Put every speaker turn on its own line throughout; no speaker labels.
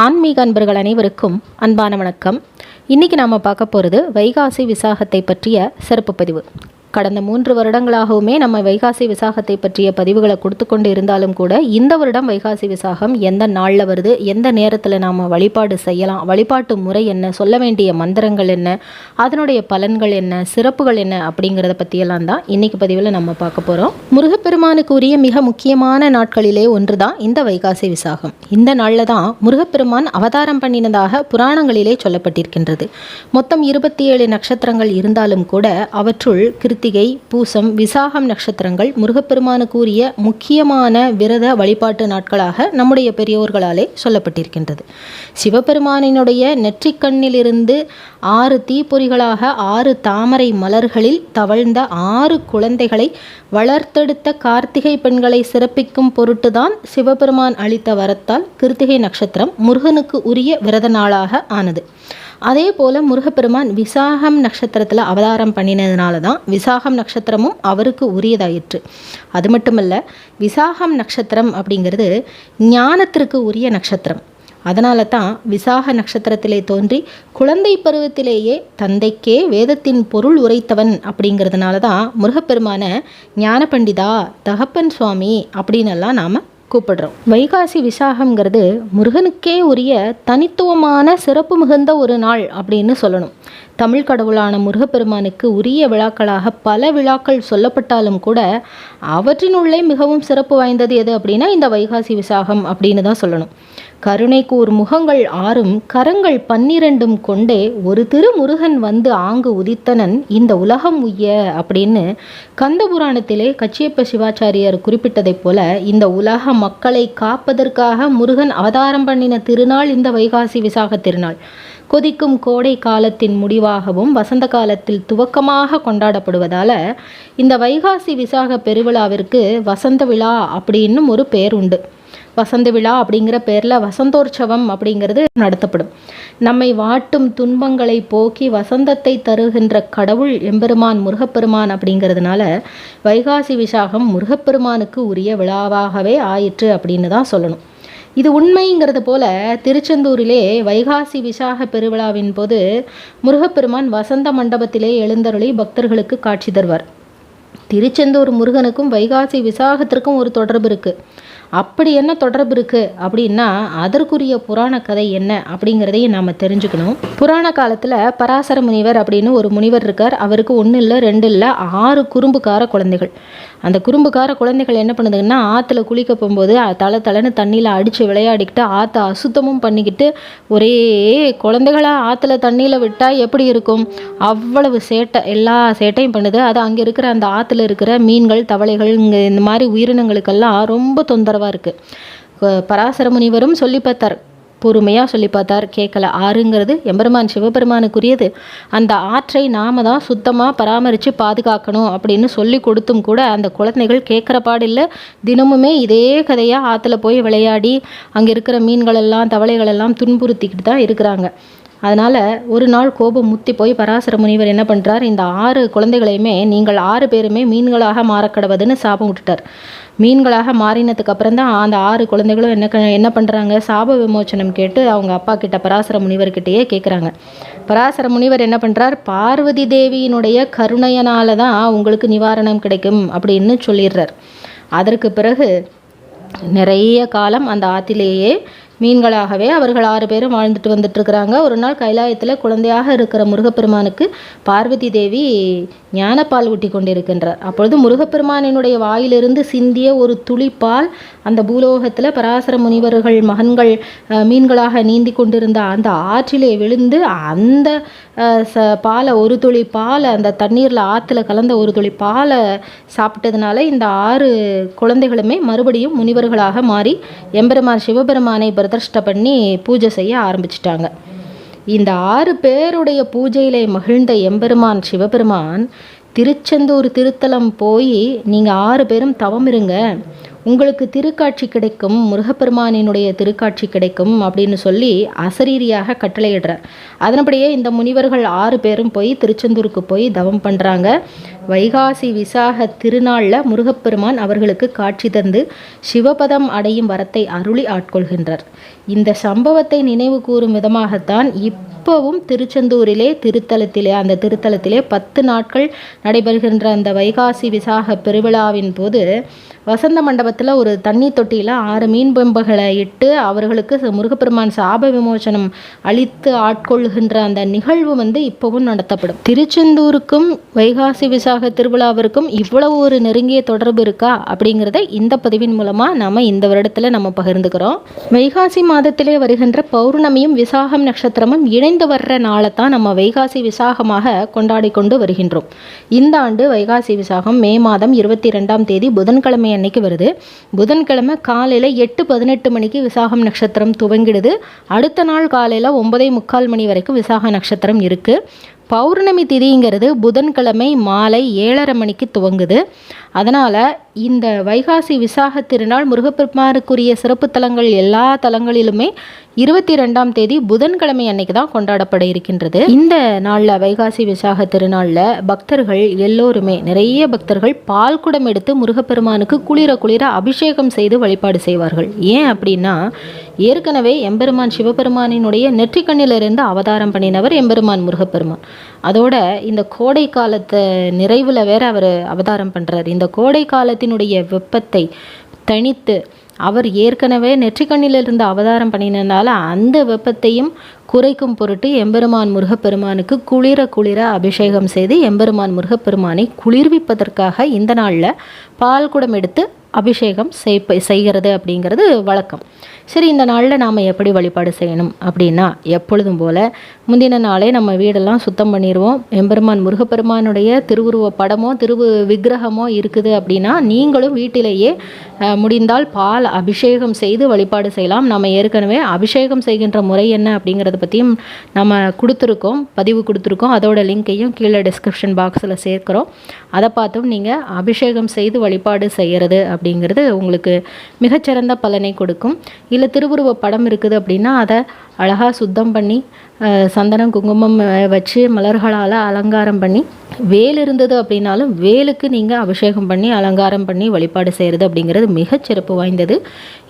ஆன்மீக அன்பர்கள் அனைவருக்கும் அன்பான வணக்கம். இன்றைக்கி நாம் பார்க்க போகிறது வைகாசி விசாகத்தை பற்றிய சிறப்பு பதிவு. கடந்த மூன்று வருடங்களாகவுமே நம்ம வைகாசி விசாகத்தை பற்றிய பதிவுகளை கொடுத்து கொண்டு இருந்தாலும் கூட இந்த வருடம் வைகாசி விசாகம் எந்த நாளில் வருது எந்த நேரத்தில் நாம் வழிபாடு செய்யலாம் வழிபாட்டு முறை என்ன சொல்ல வேண்டிய மந்திரங்கள் என்ன அதனுடைய பலன்கள் என்ன சிறப்புகள் என்ன அப்படிங்கிறத பற்றியெல்லாம் தான் இன்றைக்கி பதிவில் நம்ம பார்க்க போகிறோம் முருகப்பெருமானுக்கு உரிய மிக முக்கியமான நாட்களிலே ஒன்று தான் இந்த வைகாசி விசாகம். இந்த நாளில் தான் முருகப்பெருமான் அவதாரம் பண்ணினதாக புராணங்களிலே சொல்லப்பட்டிருக்கின்றது. மொத்தம் இருபத்தி ஏழு நட்சத்திரங்கள் இருந்தாலும் கூட அவற்றுள் கிருத்திகை பூசம் விசாகம் நட்சத்திரங்கள் முருகப்பெருமானுக்கு உரிய முக்கியமான விரத வழிபாட்டு நாட்களாக நம்முடைய பெரியோர்களாலே சொல்லப்பட்டிருக்கின்றது. சிவபெருமானினுடைய நெற்றிக்கண்ணிலிருந்து ஆறு தீப்பொறிகளாக ஆறு தாமரை மலர்களில் தவழ்ந்த ஆறு குழந்தைகளை வளர்த்தெடுத்த கார்த்திகை பெண்களை சிறப்பிக்கும் பொருட்டுதான் சிவபெருமான் அளித்த வரத்தால் கிருத்திகை நட்சத்திரம் முருகனுக்கு உரிய விரத நாளாக ஆனது. அதே போல் முருகப்பெருமான் விசாகம் நட்சத்திரத்தில் அவதாரம் பண்ணினதுனால தான் விசாகம் நட்சத்திரமும் அவருக்கு உரியதாயிற்று. அது மட்டுமல்ல விசாகம் நட்சத்திரம் அப்படிங்கிறது ஞானத்திற்கு உரிய நட்சத்திரம். அதனால தான் விசாக நட்சத்திரத்திலே தோன்றி குழந்தை பருவத்திலேயே தந்தைக்கே வேதத்தின் பொருள் உரைத்தவன் அப்படிங்கிறதுனால தான் முருகப்பெருமான ஞான பண்டிதா தகப்பன் சுவாமி அப்படின்னெல்லாம் நாம் கூப்பிடுறோம். வைகாசி விசாகம்ங்கிறது முருகனுக்கே உரிய தனித்துவமான சிறப்பு மிகுந்த ஒரு நாள் அப்படின்னு சொல்லணும். தமிழ் கடவுளான முருகப்பெருமானுக்கு உரிய விழாக்களாக பல விழாக்கள் சொல்லப்பட்டாலும் கூட அவற்றினுள்ளே மிகவும் சிறப்பு வாய்ந்தது எது அப்படின்னா இந்த வைகாசி விசாகம் அப்படின்னு தான் சொல்லணும். கருணைக்கூர் முகங்கள் ஆறும் கரங்கள் பன்னிரண்டும் கொண்டே ஒரு திருமுருகன் வந்து ஆங்கு உதித்தனன் இந்த உலகம் உய்ய அப்படின்னு கந்தபுராணத்திலே கச்சியப்ப சிவாச்சாரியார் குறிப்பிட்டதைப் போல இந்த உலக மக்களை காப்பதற்காக முருகன் அவதாரம் பண்ணின திருநாள் இந்த வைகாசி விசாக திருநாள். கொதிக்கும் கோடை காலத்தின் முடிவாகவும் வசந்த காலத்தில் துவக்கமாக கொண்டாடப்படுவதால் இந்த வைகாசி விசாக பெருவிழாவிற்கு வசந்த விழா அப்படின்னும் ஒரு பேர் உண்டு. வசந்த விழா அப்படிங்கிற பேரில் வசந்தோற்சவம் அப்படிங்கிறது நடத்தப்படும். நம்மை வாட்டும் துன்பங்களை போக்கி வசந்தத்தை தருகின்ற கடவுள் எம்பெருமான் முருகப்பெருமான் அப்படிங்கிறதுனால வைகாசி விசாகம் முருகப்பெருமானுக்கு உரிய விழாவாகவே ஆயிற்று அப்படின்னு தான் சொல்லணும். இது உண்மைங்கிறது போல திருச்செந்தூரிலே வைகாசி விசாக பெருவிழாவின் போது முருகப்பெருமான் வசந்த மண்டபத்திலே எழுந்தருளி பக்தர்களுக்கு காட்சி தருவார். திருச்செந்தூர் முருகனுக்கும் வைகாசி விசாகத்திற்கும் ஒரு தொடர்பு இருக்குது அப்படி என்ன தொடர்பு இருக்குது அப்படின்னா அதற்குரிய புராண கதை என்ன அப்படிங்கிறதையும் நாம் தெரிஞ்சுக்கணும். புராண காலத்தில் பராசர முனிவர் அப்படின்னு ஒரு முனிவர் இருக்கார். அவருக்கு ஒன்றும் இல்லை ரெண்டு இல்லை ஆறு குறும்புக்கார குழந்தைகள். அந்த குறும்புக்கார குழந்தைகள் என்ன பண்ணுதுங்கன்னா ஆற்றுல குளிக்க போகும்போது தலை தலைன்னு தண்ணியில் அடித்து விளையாடிக்கிட்டு ஆற்றை அசுத்தமும் பண்ணிக்கிட்டு ஒரே குழந்தைகளாக ஆற்றுல தண்ணியில் விட்டால் எப்படி இருக்கும்? அவ்வளவு சேட்டை எல்லா சேட்டையும் பண்ணுது. அது அங்கே இருக்கிற அந்த ஆற்றுல இருக்கிற மீன்கள் தவளைகள் இங்கே இந்த மாதிரி உயிரினங்களுக்கெல்லாம் ரொம்ப தொந்தரவு தொந்தரவாக இருக்குது பராசர முனிவரும் சொல்லி பார்த்தார். பொறுமையாக சொல்லி பார்த்தார். கேட்கல ஆறுங்கிறது எம்பெருமான் சிவபெருமானுக்குரியது. அந்த ஆற்றை நாம தான் சுத்தமாக பராமரித்து பாதுகாக்கணும் அப்படின்னு சொல்லி கொடுத்தும் கூட அந்த குழந்தைகள் கேட்குற பாடில்லை. தினமுமே இதே கதையாக ஆற்றுல போய் விளையாடி அங்கே இருக்கிற மீன்களெல்லாம் தவளைகளெல்லாம் துன்புறுத்திக்கிட்டு தான் இருக்கிறாங்க. அதனால் ஒரு நாள் கோபம் முத்தி போய் பராசர முனிவர் என்ன பண்ணுறார் இந்த ஆறு குழந்தைகளையுமே நீங்கள் ஆறு பேருமே மீன்களாக மாறக்கடவதுன்னு சாபம் விட்டுட்டார். மீன்களாக மாறினதுக்கு அப்புறம் தான் அந்த ஆறு குழந்தைகளும் என்ன க- என்ன பண்ணுறாங்க சாப விமோச்சனம் கேட்டு அவங்க அப்பா கிட்ட பராசர முனிவர்கிட்டயே கேட்குறாங்க பராசர முனிவர் என்ன பண்ணுறார் பார்வதி தேவியினுடைய கருணையனால தான் உங்களுக்கு நிவாரணம் கிடைக்கும் அப்படின்னு சொல்லிடுறார். அதற்கு பிறகு நிறைய காலம் அந்த ஆற்றிலேயே மீன்களாகவே அவர்கள் ஆறு பேரும் வாழ்ந்துட்டு வந்துட்டு இருக்கிறாங்க. ஒரு நாள் கைலாயத்தில் குழந்தையாக இருக்கிற முருகப்பெருமானுக்கு பார்வதி தேவி ஞானப்பால் ஊட்டி கொண்டிருக்கின்றார் அப்பொழுது முருகப்பெருமானினுடைய வாயிலிருந்து சிந்திய ஒரு துளிப்பால் அந்த பூலோகத்தில் பராசர முனிவர்கள் மகன்கள் மீன்களாக நீந்தி கொண்டிருந்த அந்த ஆற்றிலே விழுந்து அந்த ச பாலை ஒரு துளி பாலை அந்த தண்ணீரில் ஆற்றுல கலந்த ஒரு துளி பாலை சாப்பிட்டதுனால இந்த ஆறு குழந்தைகளுமே மறுபடியும் முனிவர்களாக மாறி எம்பெருமான் சிவபெருமானை பிரதிஷ்டை பண்ணி பூஜை செய்ய ஆரம்பிச்சிட்டாங்க. இந்த ஆறு பேருடைய பூஜையிலே மகிழ்ந்த எம்பெருமான் சிவபெருமான் திருச்செந்தூர் திருத்தலம் போய் நீங்கள் ஆறு பேரும் தவம் இருங்க. உங்களுக்கு திருக்காட்சி கிடைக்கும் முருகப்பெருமானினுடைய திருக்காட்சி கிடைக்கும் அப்படின்னு சொல்லி அசரீரியாக கட்டளையிடுறார். அதன்படியே இந்த முனிவர்கள் ஆறு பேரும் போய் திருச்செந்தூருக்கு போய் தவம் பண்ணுறாங்க வைகாசி விசாக திருநாளில் முருகப்பெருமான் அவர்களுக்கு காட்சி தந்து சிவபதம் அடையும் வரத்தை அருளி ஆட்கொள்கின்றார். இந்த சம்பவத்தை நினைவு கூறும் விதமாகத்தான் இப் இப்போவும் திருச்செந்தூரிலே திருத்தலத்திலே அந்த திருத்தலத்திலே பத்து நாட்கள் நடைபெறுகின்ற அந்த வைகாசி விசாக பெருவிழாவின் போது வசந்த மண்டபத்தில் ஒரு தண்ணி தொட்டியில் ஆறு மீன் பொம்புகளை இட்டு அவர்களுக்கு முருகப்பெருமான் சாப விமோசனம் அளித்து ஆட்கொள்கின்ற அந்த நிகழ்வு வந்து இப்போவும் நடத்தப்படும். திருச்செந்தூருக்கும் வைகாசி விசாக திருவிழாவிற்கும் இவ்வளவு ஒரு நெருங்கிய தொடர்பு இருக்கா அப்படிங்கிறத இந்த பதிவின் மூலமாக நம்ம இந்த வருடத்தில் நம்ம பகிர்ந்துக்கிறோம். வைகாசி மாதத்திலே வருகின்ற பௌர்ணமியும் விசாகம் நட்சத்திரமும் இணை இணைந்து வர்ற நாளை தான் நம்ம வைகாசி விசாகமாக கொண்டாடி கொண்டு வருகின்றோம். இந்த ஆண்டு வைகாசி விசாகம் மே மாதம் இருபத்தி ரெண்டாம் தேதி புதன்கிழமை அன்னைக்கு வருது. புதன்கிழமை காலையில் எட்டு பதினெட்டு மணிக்கு விசாகம் நட்சத்திரம் துவங்கிடுது. அடுத்த நாள் காலையில் ஒன்பதே முக்கால் மணி வரைக்கும் விசாக நட்சத்திரம் இருக்குது பௌர்ணமி திதிங்கிறது புதன்கிழமை மாலை ஏழரை மணிக்கு துவங்குது. அதனால் இந்த வைகாசி விசாக திருநாள் முருகப்பெருமானுக்குரிய சிறப்பு தலங்கள் எல்லா தலங்களிலுமே இருபத்தி ரெண்டாம் தேதி புதன்கிழமை அன்னைக்கு தான் கொண்டாடப்பட இருக்கின்றது. இந்த நாளில் வைகாசி விசாக திருநாளில் பக்தர்கள் எல்லோருமே நிறைய பக்தர்கள் பால் குடம் எடுத்து முருகப்பெருமானுக்கு குளிர குளிர அபிஷேகம் செய்து வழிபாடு செய்வார்கள். ஏன் அப்படின்னா ஏற்கனவே எம்பெருமான் சிவபெருமானினுடைய நெற்றிக்கண்ணிலிருந்து அவதாரம் பண்ணினவர் எம்பெருமான் முருகப்பெருமான். அதோட இந்த கோடை காலத்தை நிறைவில் வேற அவர் அவதாரம் பண்ணுறார் இந்த கோடை காலத்தினுடைய வெப்பத்தை தணித்து அவர் ஏற்கனவே நெற்றிக்கண்ணிலிருந்து அவதாரம் பண்ணினதால அந்த வெப்பத்தையும் குறைக்கும் பொருட்டு எம்பெருமான் முருகப்பெருமானுக்கு குளிர குளிர அபிஷேகம் செய்து எம்பெருமான் முருகப்பெருமானை குளிர்விப்பதற்காக இந்த நாளில் பால் குடம் எடுத்து அபிஷேகம் செய் செய்கிறது அப்படிங்கிறது வழக்கம். சரி இந்த நாளில் நாம் எப்படி வழிபாடு செய்யணும் அப்படின்னா எப்பொழுதும் போல் முந்தின நாளே நம்ம வீடெல்லாம் சுத்தம் பண்ணிடுவோம் எம்பெருமான் முருகப்பெருமானுடைய திருவுருவ படமோ திருவு விக்கிரகமோ இருக்குது அப்படின்னா நீங்களும் வீட்டிலேயே முடிந்தால் பால் அபிஷேகம் செய்து வழிபாடு செய்யலாம். நம்ம ஏற்கனவே அபிஷேகம் செய்கின்ற முறை என்ன அப்படிங்கிறது பற்றியும் நம்ம கொடுத்துருக்கோம் பதிவு கொடுத்துருக்கோம். அதோட லிங்க்கையும் கீழே டிஸ்கிரிப்ஷன் பாக்ஸில் சேர்க்குறோம். அதை பார்த்தும் நீங்கள் அபிஷேகம் செய்து வழிபாடு செய்கிறது அப்படிங்கிறது உங்களுக்கு மிகச்சிறந்த பலனை கொடுக்கும். இல்லை திருவுருவ படம் இருக்குது அப்படின்னா அதை அழகாக சுத்தம் பண்ணி சந்தனம் குங்குமம் வச்சு மலர்களால் அலங்காரம் பண்ணி வேல் இருந்தது அப்படின்னாலும் வேலுக்கு நீங்கள் அபிஷேகம் பண்ணி அலங்காரம் பண்ணி வழிபாடு செய்கிறது அப்படிங்கிறது மிகச்சிறப்பு வாய்ந்தது.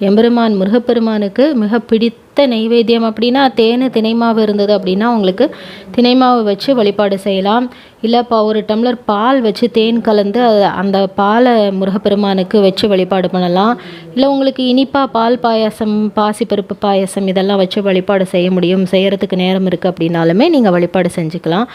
எம்பெருமான் முருகப்பெருமானுக்கு மிக பிடித்த நெய்வேத்தியம் அப்படின்னா தேனு தினைமாவு இருந்தது அப்படின்னா உங்களுக்கு தினைமாவு வச்சு வழிபாடு செய்யலாம். இல்லைப்பா ஒரு டம்ளர் பால் வச்சு தேன் கலந்து அந்த பாலை முருகப்பெருமானுக்கு வச்சு வழிபாடு பண்ணலாம். இல்லை உங்களுக்கு இனிப்பாக பால் பாயாசம் பாசிப்பருப்பு பாயாசம் இதெல்லாம் வச்சு வழிபாடு செய்ய முடியும். செய்கிறதுக்கு நேரம் இருக்குது அப்படின்னாலுமே நீங்கள் வழிபாடு செஞ்சுக்கலாம்.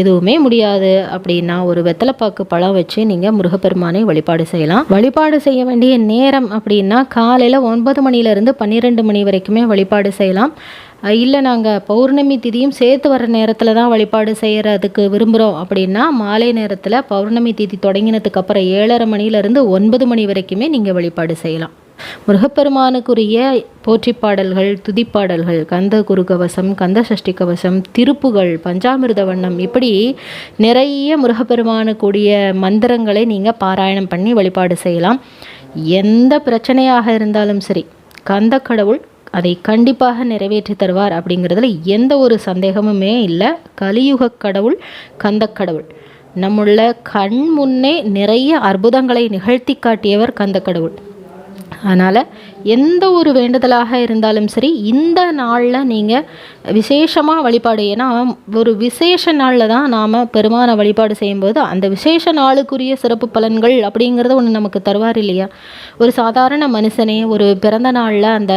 எதுவுமே முடியாது அப்படின்னா ஒரு வெத்தலைப்பாக்கு பழம் வச்சு நீங்கள் முருகப்பெருமானை வழிபாடு செய்யலாம். வழிபாடு செய்ய வேண்டிய நேரம் அப்படின்னா காலையில் ஒன்பது மணிலேருந்து பன்னிரெண்டு மணி வரைக்குமே வழிபாடு செய்யலாம். இல்லை நாங்கள் பௌர்ணமி திதியும் சேர்த்து வர நேரத்தில் தான் வழிபாடு செய்கிறதுக்கு விரும்புகிறோம் அப்படின்னா மாலை நேரத்தில் பௌர்ணமி திதி தொடங்கினதுக்கப்புறம் ஏழரை மணிலேருந்து ஒன்பது மணி வரைக்குமே நீங்கள் வழிபாடு செய்யலாம். முருகப்பெருமானுக்குரிய போற்றி பாடல்கள் துதிப்பாடல்கள் கந்த குருகவசம் கந்த சஷ்டி கவசம் திருப்புகள் பஞ்சாமிர்த வண்ணம் இப்படி நிறைய முருகப்பெருமானுக்குரிய மந்திரங்களை நீங்கள் பாராயணம் பண்ணி வழிபாடு செய்யலாம். எந்த பிரச்சனையாக இருந்தாலும் சரி கந்த கடவுள் அதை கண்டிப்பாக நிறைவேற்றி தருவார் அப்படிங்கிறதுல எந்த ஒரு சந்தேகமுமே இல்லை. கலியுக கடவுள் கந்த கடவுள். நம்முள்ள கண் முன்னே நிறைய அற்புதங்களை நிகழ்த்தி காட்டியவர் கந்த கடவுள். அதனால் எந்த ஒரு வேண்டுதலாக இருந்தாலும் சரி இந்த நாளில் நீங்கள் விசேஷமாக வழிபாடு. ஏன்னா ஒரு விசேஷ நாளில் தான் நாம் பெருமான வழிபாடு செய்யும்போது அந்த விசேஷ நாளுக்குரிய சிறப்பு பலன்கள் அப்படிங்கிறத ஒன்று நமக்கு தருவார் இல்லையா? ஒரு சாதாரண மனுஷனே ஒரு பிறந்த நாளில் அந்த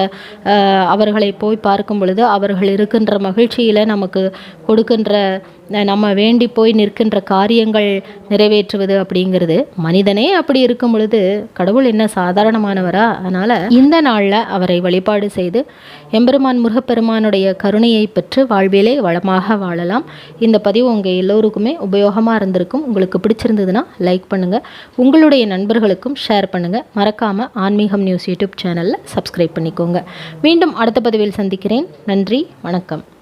அவர்களை போய் பார்க்கும் பொழுது அவர்கள் இருக்கின்ற மகிழ்ச்சியில் நமக்கு கொடுக்கின்ற நம்ம வேண்டி போய் நிற்கின்ற காரியங்கள் நிறைவேற்றுவது அப்படிங்கிறது மனிதனே அப்படி இருக்கும் பொழுது கடவுள் என்ன சாதாரணமானவரா? அதனால் இந்த நாளில் அவரை வழிபாடு செய்து எம்பெருமான் முருகப்பெருமானுடைய கருணையை பெற்று வாழ்விலே வளமாக வாழலாம். இந்த பதிவு உங்கள் எல்லோருக்குமே உபயோகமாக இருந்திருக்கும். உங்களுக்கு பிடிச்சிருந்ததுன்னா லைக் பண்ணுங்கள் உங்களுடைய நண்பர்களுக்கும் ஷேர் பண்ணுங்கள் மறக்காமல் ஆன்மீகம் நியூஸ் யூடியூப் சேனலில் சப்ஸ்கிரைப் பண்ணிக்கோங்க. மீண்டும் அடுத்த பதிவில் சந்திக்கிறேன். நன்றி வணக்கம்.